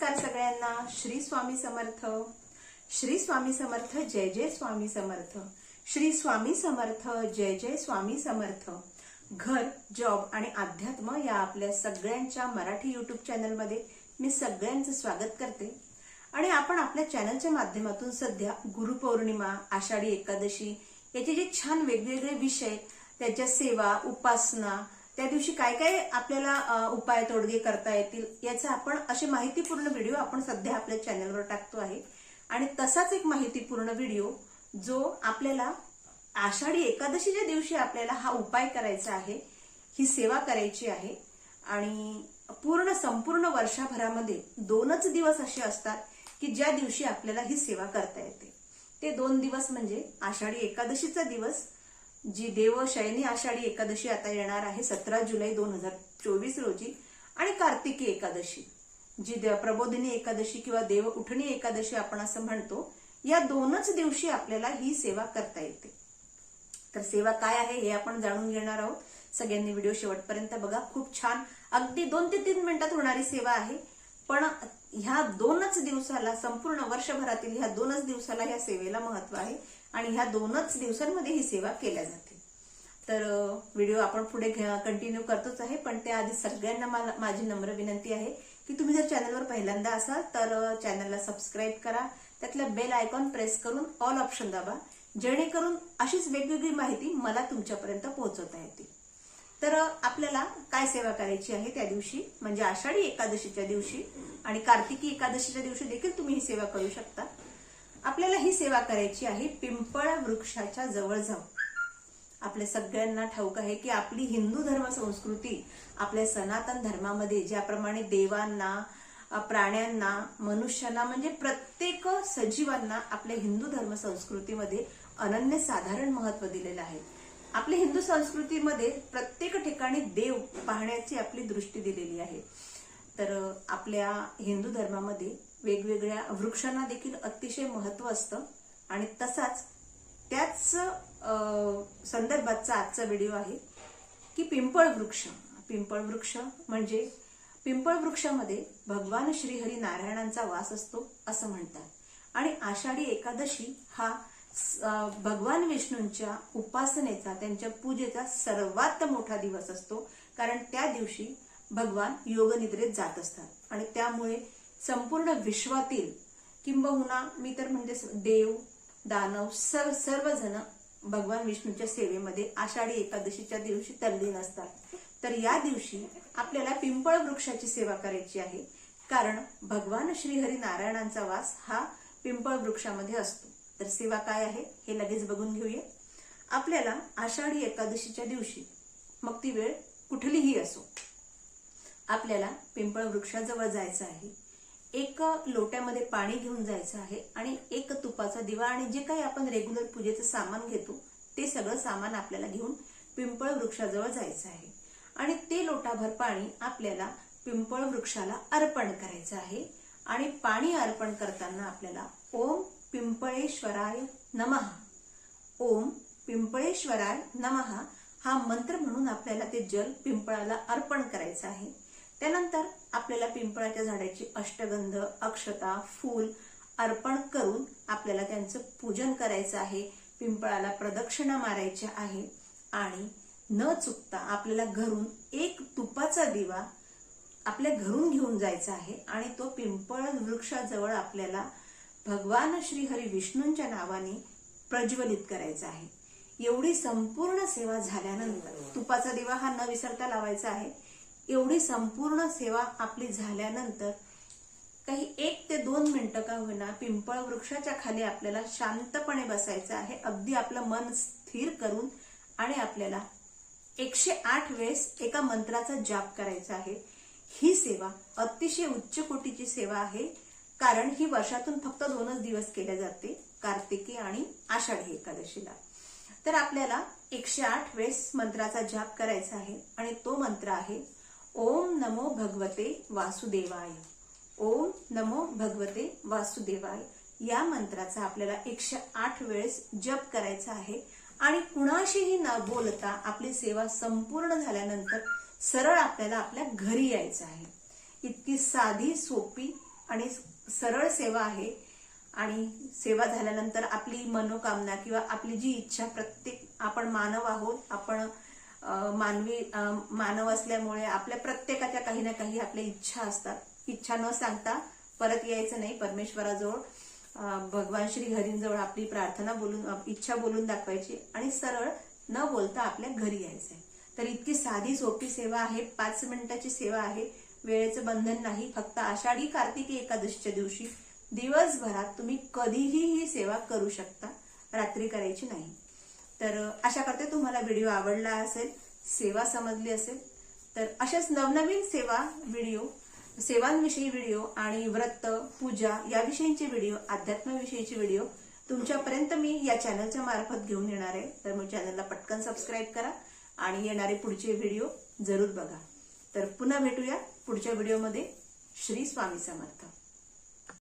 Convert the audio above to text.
श्री स्वामी समर्थ. श्री स्वामी समर्थ जय जय स्वामी समर्थ. श्री स्वामी समर्थ जय जय स्वामी समर्थ. घर जॉब आणि अध्यात्म या आपल्या सगळ्यांच्या मराठी युट्यूब चॅनलमध्ये मी सगळ्यांचं स्वागत करते. आणि आपण आपल्या चॅनलच्या माध्यमातून सध्या गुरुपौर्णिमा आषाढी एकादशी याचे जे छान वेगवेगळे विषय त्याच्या सेवा उपासना त्या दिवशी काय काय आपल्याला उपाय तोडगे करता येतील याचा आपण असे माहितीपूर्ण व्हिडिओ आपण सध्या आपल्या चॅनलवर टाकतो आहे. आणि तसाच एक माहितीपूर्ण व्हिडिओ जो आपल्याला आषाढी एकादशीच्या दिवशी आपल्याला हा उपाय करायचा आहे ही सेवा करायची आहे. आणि पूर्ण संपूर्ण वर्षभरामध्ये दोनच दिवस असे असतात की ज्या दिवशी आपल्याला ही सेवा करता येते. ते दोन दिवस म्हणजे आषाढी एकादशीचा दिवस जी देवशयनी आषाढी एकादशी आता येणार आहे सतरा जुलै दोन हजार चोवीस रोजी. आणि कार्तिकी एकादशी जी देव प्रबोधिनी एकादशी किंवा देव उठणी एकादशी आपण असं म्हणतो या दोनच दिवशी आपल्याला ही सेवा करता येते. तर सेवा काय आहे हे आपण जाणून घेणार आहोत. सगळ्यांनी व्हिडिओ शेवटपर्यंत बघा. खूप छान. अगदी दोन ते तीन मिनिटात होणारी सेवा आहे. पण ह्या दोनच दिवसाला संपूर्ण वर्षभरातील ह्या दोनच दिवसाला ह्या सेवेला महत्त्व आहे. आणि ह्या दोनच दिवसांमध्ये ही सेवा केल्या जाते. तर व्हिडिओ आपण पुढे कंटिन्यू करतोच आहे पण त्याआधी सगळ्यांना मला माझी नम्र विनंती आहे की तुम्ही जर चॅनलवर पहिल्यांदा असाल तर चॅनलला सबस्क्राईब करा. त्यातला बेल आयकॉन प्रेस करून ऑल ऑप्शन दाबा जेणेकरून अशीच वेगवेगळी माहिती मला तुमच्यापर्यंत पोहोचवता येते. तर आपल्याला काय सेवा करायची आहे त्या दिवशी? म्हणजे आषाढी एकादशीच्या दिवशी आणि कार्तिकी एकादशीच्या दिवशी देखील तुम्ही ही सेवा करू शकता. आपल्याला ही सेवा करायची आहे पिंपळ वृक्षाच्या जवळ जाऊ आपल्या सगळ्यांना ठाऊक आहे की आपली हिंदू धर्म संस्कृती आपल्या सनातन धर्मामध्ये ज्याप्रमाणे देवांना प्राण्यांना मनुष्यांना म्हणजे प्रत्येक सजीवांना आपल्या हिंदू धर्म संस्कृतीमध्ये अनन्य साधारण महत्त्व दिलेलं आहे. आपल्या हिंदू संस्कृतीमध्ये प्रत्येक ठिकाणी देव पाहण्याची आपली दृष्टी दिलेली आहे. तर आपल्या हिंदू धर्मामध्ये वेगवेगळ्या वृक्षांना देखील अतिशय महत्त्व असतं. आणि तसाच त्याच संदर्भातचा आजचा व्हिडिओ आहे की पिंपळ वृक्ष. पिंपळ वृक्ष म्हणजे पिंपळ वृक्षामध्ये भगवान श्रीहरी नारायणांचा वास असतो असं म्हणतात. आणि आषाढी एकादशी हा स- भगवान विष्णूंच्या उपासनेचा त्यांच्या पूजेचा सर्वात मोठा दिवस असतो. कारण त्या दिवशी भगवान योगनिद्रेत जात असतात. आणि त्यामुळे संपूर्ण विश्वातील किंबहुना मी तर म्हणजे देव दानव सर्व सर्वजण भगवान विष्णूच्या सेवेमध्ये आषाढी एकादशीच्या दिवशी तल्लीन असतात तर या दिवशी आपल्याला पिंपळ वृक्षाची सेवा करायची आहे. कारण भगवान श्रीहरी नारायणांचा वास हा पिंपळ वृक्षामध्ये असतो. तर सेवा काय आहे हे लगेच बघून घेऊया. आपल्याला आषाढी एकादशीच्या दिवशी मग ती वेळ कुठलीही असो. आपल्याला पिंपळ वृक्षाजवळ जायचं आहे. एक लोट्यामध्ये पाणी घेऊन जायचं आहे आणि एक तुपाचा दिवा आणि जे काही आपण रेग्युलर पूजेचं सामान घेतो ते सगळं सामान आपल्याला घेऊन पिंपळ वृक्षाजवळ जायचं आहे. आणि ते लोटाभर पाणी आपल्याला पिंपळ वृक्षाला अर्पण करायचं आहे. आणि पाणी अर्पण करताना आपल्याला ओम पिंपळेश्वराय नमः. ओम पिंपळेश्वराय नमः हा मंत्र म्हणून आपल्याला ते जल पिंपळाला अर्पण करायचं आहे. त्यानंतर आपल्याला पिंपळाच्या झाडाची अष्टगंध अक्षता फूल अर्पण करून आपल्याला त्यांचं पूजन करायचं आहे. पिंपळाला प्रदक्षिणा मारायच्या आहे. आणि न चुकता आपल्याला घरून एक तुपाचा दिवा आपल्या घरून घेऊन जायचा आहे. आणि तो पिंपळ वृक्षाजवळ आपल्याला भगवान श्री हरी विष्णूंच्या नावाने प्रज्वलित करायचा आहे. एवढी संपूर्ण सेवा झाल्यानंतर तुपाचा दिवा हा न विसरता लावायचा आहे. एवढी संपूर्ण सेवा आपली झाल्यानंतर काही एक ते दोन मिनटं का होईना पिंपळ वृक्षाच्या खाली आपल्याला शांतपणे बसायचं आहे. अगदी आपलं मन स्थिर करून आणि आपल्याला एकशे आठ वेळेस एका मंत्राचा जाप करायचा आहे. ही सेवा अतिशय उच्च कोटीची सेवा आहे. कारण ही वर्षातून फक्त दोनच दिवस केल्या जाते कार्तिकी आणि आषाढी एकादशीला. तर आपल्याला एकशे आठ वेळेस मंत्राचा जाप करायचा आहे आणि तो मंत्र आहे ओम नमो भगवते वासुदेवाय. ओम नमो भगवते वासुदेवाय. या मंत्राचा आपल्याला एकशे आठ वेळेस जप करायचा आहे आणि कुणाशीही न बोलता आपली सेवा संपूर्ण झाल्यानंतर सरळ आपल्याला आपल्या घरी यायचं आहे. इतकी साधी सोपी आणि सरळ सेवा आहे. आणि सेवा झाल्यानंतर आपली मनोकामना किंवा आपली जी इच्छा प्रत्येक आपण मानव आहोत आपण मानवी मानव असल्यामुळे आपल्या प्रत्येकाच्या काही ना काही आपल्या इच्छा असतात. इच्छा न सांगता परत यायचं नाही परमेश्वराजवळ. भगवान श्री हरींजवळ आपली प्रार्थना बोलून इच्छा बोलून दाखवायची आणि सरळ न बोलता आपल्या घरी यायचंय. तर इतकी साधी सोपी सेवा आहे. पाच मिनिटाची सेवा आहे. वेळेचं बंधन नाही. फक्त आषाढी कार्तिकी एकादशीच्या दिवशी दिवसभरात तुम्ही कधीही ही सेवा करू शकता. रात्री करायची नाही. तर अशा करते तुम्हाला व्हिडिओ आवडला असेल सेवा समजली असेल तर अशाच नवनवीन सेवा व्हिडिओ सेवांविषयी व्हिडिओ आणि व्रत पूजा याविषयीचे व्हिडिओ अध्यात्माविषयीचे व्हिडिओ तुमच्यापर्यंत मी या चॅनलच्या मार्फत घेऊन येणार आहे. तर मग चॅनलला पटकन सबस्क्राईब करा आणि येणारे पुढचे व्हिडिओ जरूर बघा. तर पुन्हा भेटूया पुढच्या व्हिडिओमध्ये. श्री स्वामी समर्थ.